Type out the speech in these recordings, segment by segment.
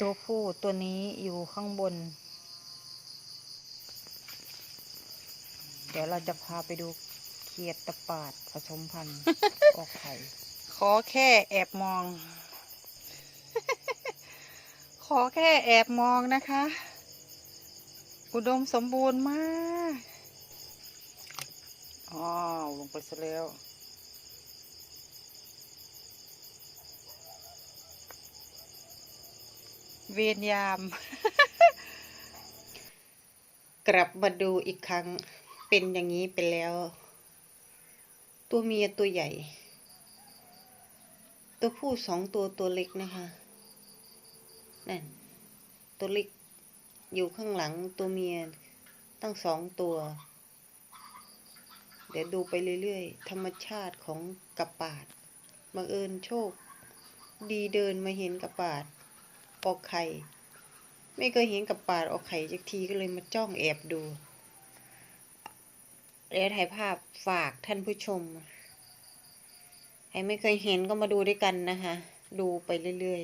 ตัวผู้ตัวนี้อยู่ข้างบน เดี๋ยวเราจะพาไปดูเขียดตะปาดผสมพันธุ์ออกไข่ ขอแค่แอบมอง ขอแค่แอบมองนะคะ อุดมสมบูรณ์มาก อ๋อ ลงไปซะแล้ว เวียนยาม กลับมาดูอีกครั้งเป็นอย่างนี้ไปแล้ว ตัวเมียตัวใหญ่ ตัวผู้สองตัวตัวเล็กนะคะนั่นตัวเล็กอยู่ข้างหลังตัวเมียตั้งสองตัว เดี๋ยวดูไปเรื่อยๆ ธรรมชาติของกระปาดบังเอิญโชค ดีเดินมาเห็นกระปาด ออกไข่ ไม่เคยเห็นกระปาดออกไข่จักทีก็เลยมาจ้องแอบดู แล้วถ่ายภาพฝากท่านผู้ชม ใครไม่เคยเห็นก็มาดูด้วยกันนะคะ ดูไปเรื่อย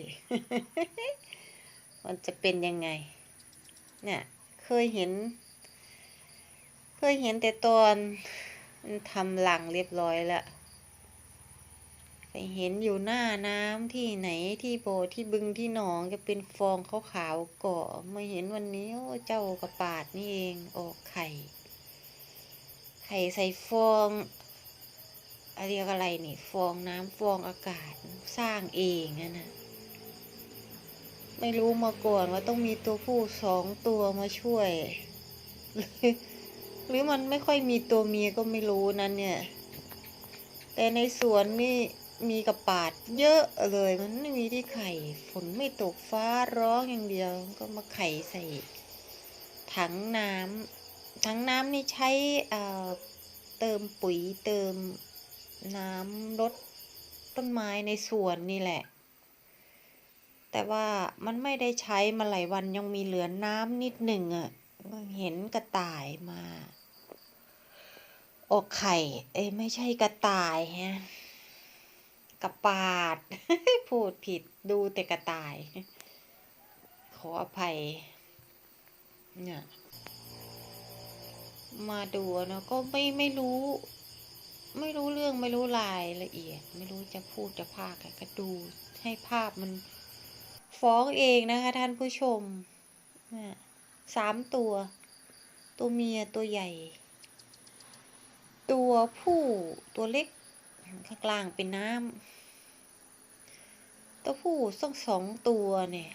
ๆ มันจะเป็นยังไง เนี่ย เคยเห็น เคยเห็นแต่ตอนมันทำหลังเรียบร้อยแล้ว เห็นอยู่หน้าน้ำที่ไหนที่โบที่บึงที่หนองจะเป็นฟองขาวๆเกาะมาเห็นวันนี้โอ้เจ้ากระปาดนี่เองออกไข่ ไข่ใส่ฟองอะไรกอะไรนี่ ฟองน้ำฟองอากาศสร้างเองอะนะไม่รู้มาก่อนว่าต้องมีตัวผู้สองตัวมาช่วย หรือมันไม่ค่อยมีตัวเมียก็ไม่รู้นั่นเนี่ย แต่ในสวนนี่ มีกระปาดเยอะเลย มันไม่มีที่ไข่ ฝนไม่ตกฟ้าร้องอย่างเดียว ก็มาไข่ใส่ถังน้ำถังน้ำนี่ใช้เเติมปุ๋ยเติมน้ำรดต้นไม้ในสวนนี่แหละ แต่ว่ามันไม่ได้ใช้มาหลายวันยังมีเหลือน้ำนิดหนึ่งอะ่ะเห็นกระต่ายมา ออกไข่ เอ้ไม่ใช่กระต่ายฮะ กระปาด พูดผิดดูแต่กระต่าย ขออภัย เนี่ย มาดูเนาะก็ไม่ไม่รู้ ไม่รู้เรื่องไม่รู้รายละเอียด ไม่รู้จะพูดจะพากก็ดูให้ภาพมัน ฟ้องเองนะคะ ท่านผู้ชมน่ะสามตัว ตัวเมียตัวใหญ่ ตัวผู้ตัวเล็ก ข้างกลางเป็นน้ำตัวผู้ต้องสองตัวเนี่ย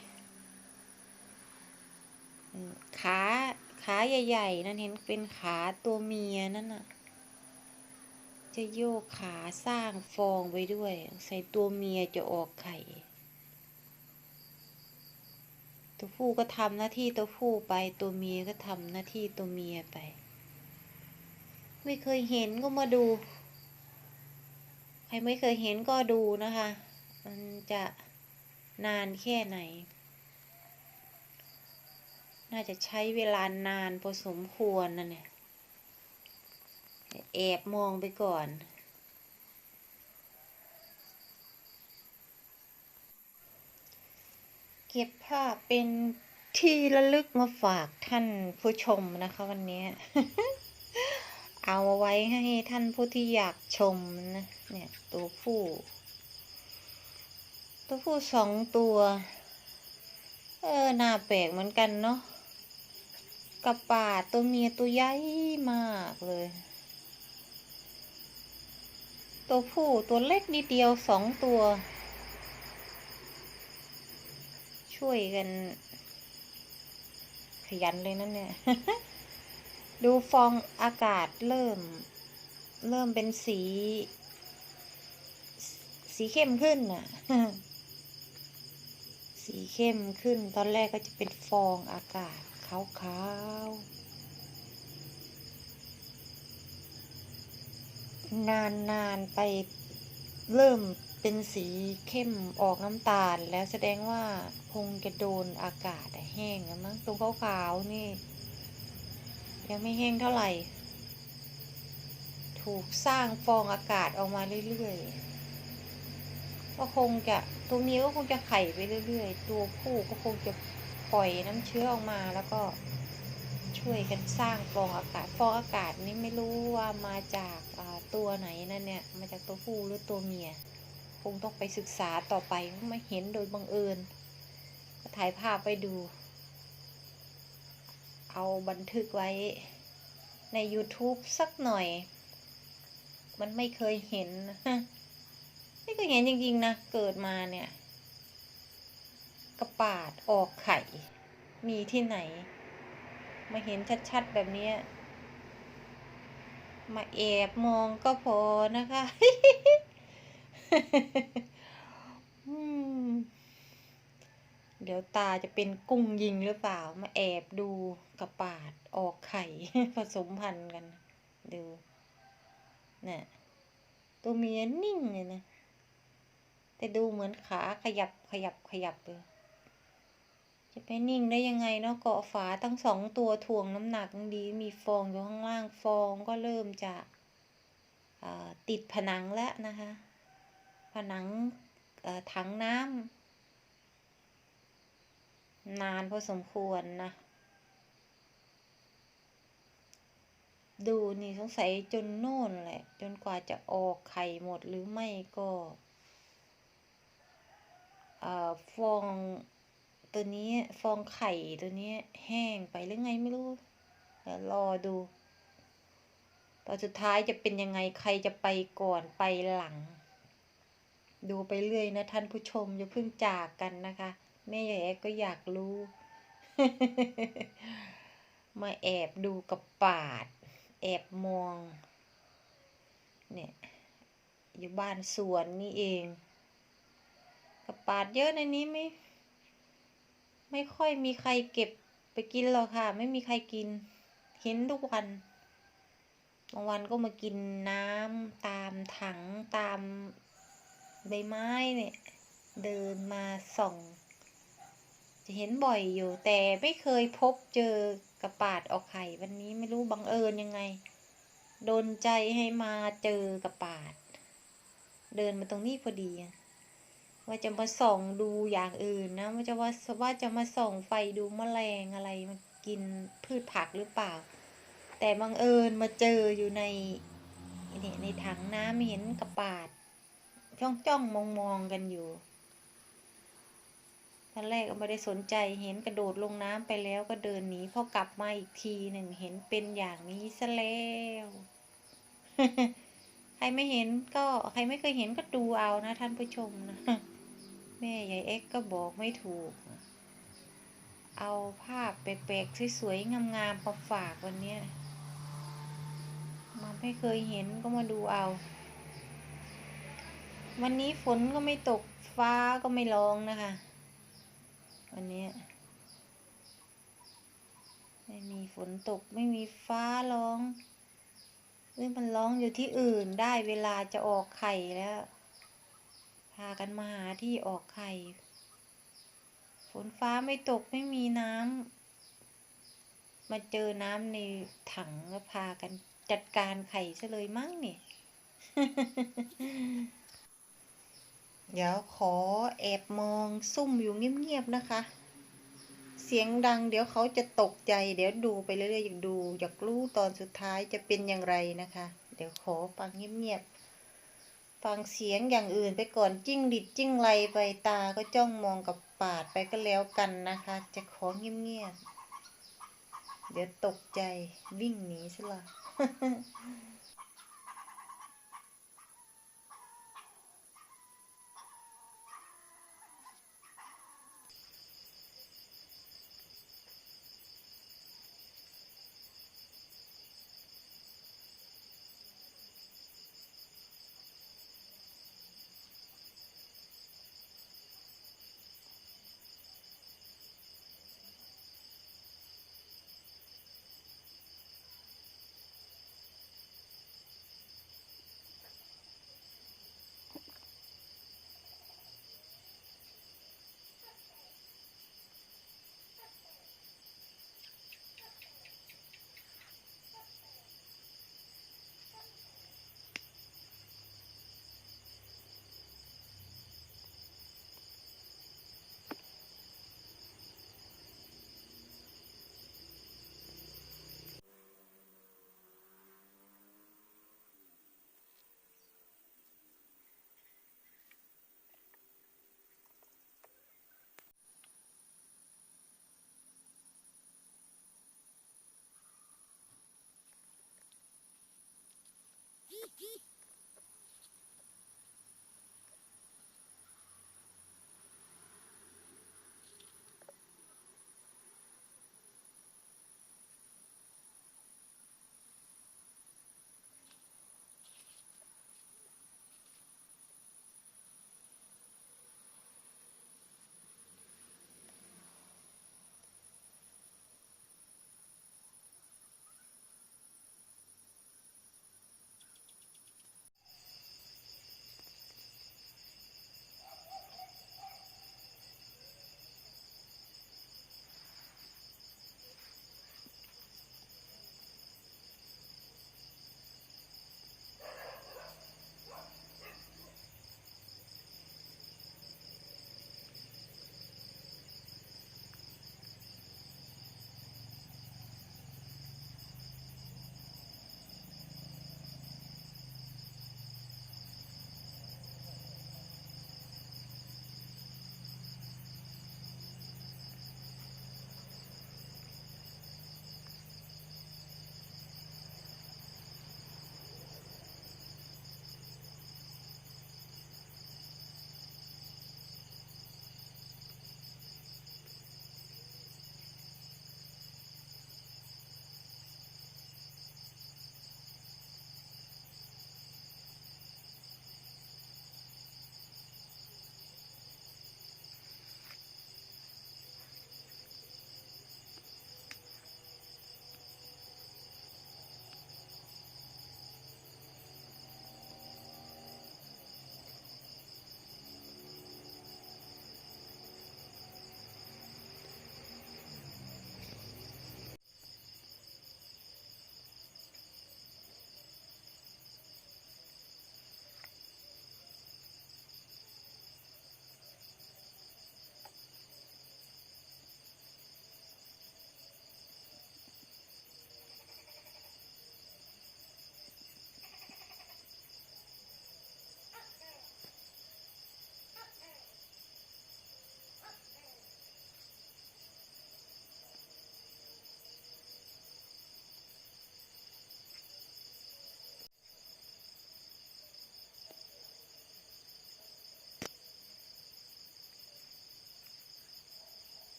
ขาขาใหญ่ๆ นั่นเห็นเป็นขาตัวเมียนั่นน่ะ จะโยกขาสร้างฟองไว้ด้วย ใส่ตัวเมียจะออกไข่ ตัวผู้ก็ทำหน้าที่ตัวผู้ไปตัวเมียก็ทำหน้าที่ตัวเมียไป ไม่เคยเห็นก็มาดู ครไม่เคยเห็นก็ดูนะคะ มันจะนานแค่ไหน น่าจะใช้เวลานานพอสมควรนะเนี่ย แอบมองไปก่อนเก็บภาพเป็นที่ระลึกมาฝากท่านผู้ชมนะคะวันนี้ เอาไว้ให้ท่านผู้ที่อยากชมนะเนี่ยตัวผู้ ตัวผู้สองตัว เออหน่าแปลกเหมือนกันเนาะกระป่าตัวเมียตัวใหญ่มากเลย ตัวผู้ตัวเล็กนิดเดียวสองตัว ช่วยกัน ขยันเลยนั่นเนี่ย ดูฟองอากาศเริ่ม เริ่มเป็นสี สีเข้มขึ้นน่ะ สีเข้มขึ้น ตอนแรกก็จะเป็นฟองอากาศขาวๆ นานๆไปเริ่มเป็นสีเข้มออกน้ำตาลแล้วแสดงว่าคงจะโดนอากาศแห้งแล้วมั้งตรงขาวๆนี่ ยังไม่แห้งเท่าไหร่ ถูกสร้างฟองอากาศออกมาเรื่อยๆ ก็คงจะตัวเมียก็คงจะไข่ไปเรื่อยๆ ตัวผู้ก็คงจะปล่อยน้ำเชื้อออกมาแล้วก็ช่วยกันสร้างฟองอากาศ ฟองอากาศนี้ไม่รู้ว่ามาจากตัวไหนนั่นเนี่ย มาจากตัวผู้หรือตัวเมีย คงต้องไปศึกษาต่อไปเพราะมาเห็นโดยบังเอิญก็ถ่ายภาพไปดู เอาบันทึกไว้ใน YouTube สักหน่อย มันไม่เคยเห็นนะไม่เคยเห็นจริงๆนะ เกิดมาเนี่ย กระปาดออกไข่ มีที่ไหน มาเห็นชัดๆแบบนี้ มาแอบมองก็พอนะคะ อืม เดี๋ยวตาจะเป็นกุ้งยิงหรือเปล่า มาแอบดูกระปาดออกไข่ผสมพันธุ์กันดูน่ะตัวเมียนิ่งเลยนะ แต่ดูเหมือนขาขยับขยับขยับเลยจะไปนิ่งได้ยังไงเนาะเกาะฝาทั้งสองตัวถ่วงน้ำหนักดีมีฟองอยู่ข้างล่างฟองก็เริ่มจะติดผนังแล้วนะคะ ผนังถังน้ำ นานพอสมควรนะ ดูนี่สงสัยจนโน่นแหละ จนกว่าจะออกไข่หมดหรือไม่ก็ฟองตัวนี้ฟองไข่ตัวนี้แห้งไปหรือไงไม่รู้เดี๋ยวรอดู ตอนสุดท้ายจะเป็นยังไงใครจะไปก่อนไปหลัง ดูไปเรื่อยนะท่านผู้ชมอย่าเพิ่งจากกันนะคะ แม่ใหญ่แอก็อยากรู้ มาแอบดูกับปาด แอบมอง เนี่ยอยู่บ้านสวนนี่เอง กับปาดเยอะในนี้ไม่ ไม่ค่อยมีใครเก็บไปกินหรอกค่ะ ไม่มีใครกิน เห็นทุกวันบางวันก็มากินน้ำตามถังตามใบไม้เนี่ย เดินมาส่อง เห็นบ่อยอยู่ แต่ไม่เคยพบเจอกระปาดออกไข่ วันนี้ไม่รู้บังเอิญยังไง โดนใจให้มาเจอกระปาด เดินมาตรงนี้พอดี ว่าจะมาส่องดูอย่างอื่นนะว่าจะว่าว่าจะมาส่องไฟดูแมลงอะไรมากินพืชผักหรือเปล่า แต่บังเอิญมาเจออยู่ในเนี่ยในถังน้ำเห็นกระปาด จ้องจ้องมองมองๆกันอยู่ ตอนแรกก็ไม่ได้สนใจเห็นกระโดดลงน้ำไปแล้วก็เดินหนีพอกลับมาอีกทีหนึ่งเห็นเป็นอย่างนี้ซะแล้ว ใครไม่เห็นก็ใครไม่เคยเห็นก็ดูเอานะท่านผู้ชมนะแม่ยายเอ็กก็บอกไม่ถูก เอาภาพแปลกๆสวยๆงามๆมาฝากวันนี้มันไม่เคยเห็นก็มาดูเอา วันนี้ฝนก็ไม่ตกฟ้าก็ไม่ร้องนะคะ วันนี้ ไม่มีฝนตกไม่มีฟ้าร้องหรือมันร้องอยู่ที่อื่นได้เวลาจะออกไข่แล้ว พากันมาหาที่ออกไข่ ฝนฟ้าไม่ตกไม่มีน้ำมาเจอน้ำในถังแล้วพากันจัดการไข่ซะเลยมั้งเนี่ย เดี๋ยวขอแอบมองซุ่มอยู่เงียบๆนะคะ เสียงดังเดี๋ยวเขาจะตกใจ เดี๋ยวดูไปเรื่อยๆอยากดูอยากรู้ตอนสุดท้ายจะเป็นอย่างไรนะคะ เดี๋ยวขอฟังเงียบๆฟังเสียงอย่างอื่นไปก่อนจิ้งหรีดจิ้งไรไปตาก็จ้องมองกับปาดไปก็แล้วกันนะคะ จะขอเงียบๆเดี๋ยวตกใจวิ่งหนีซะละ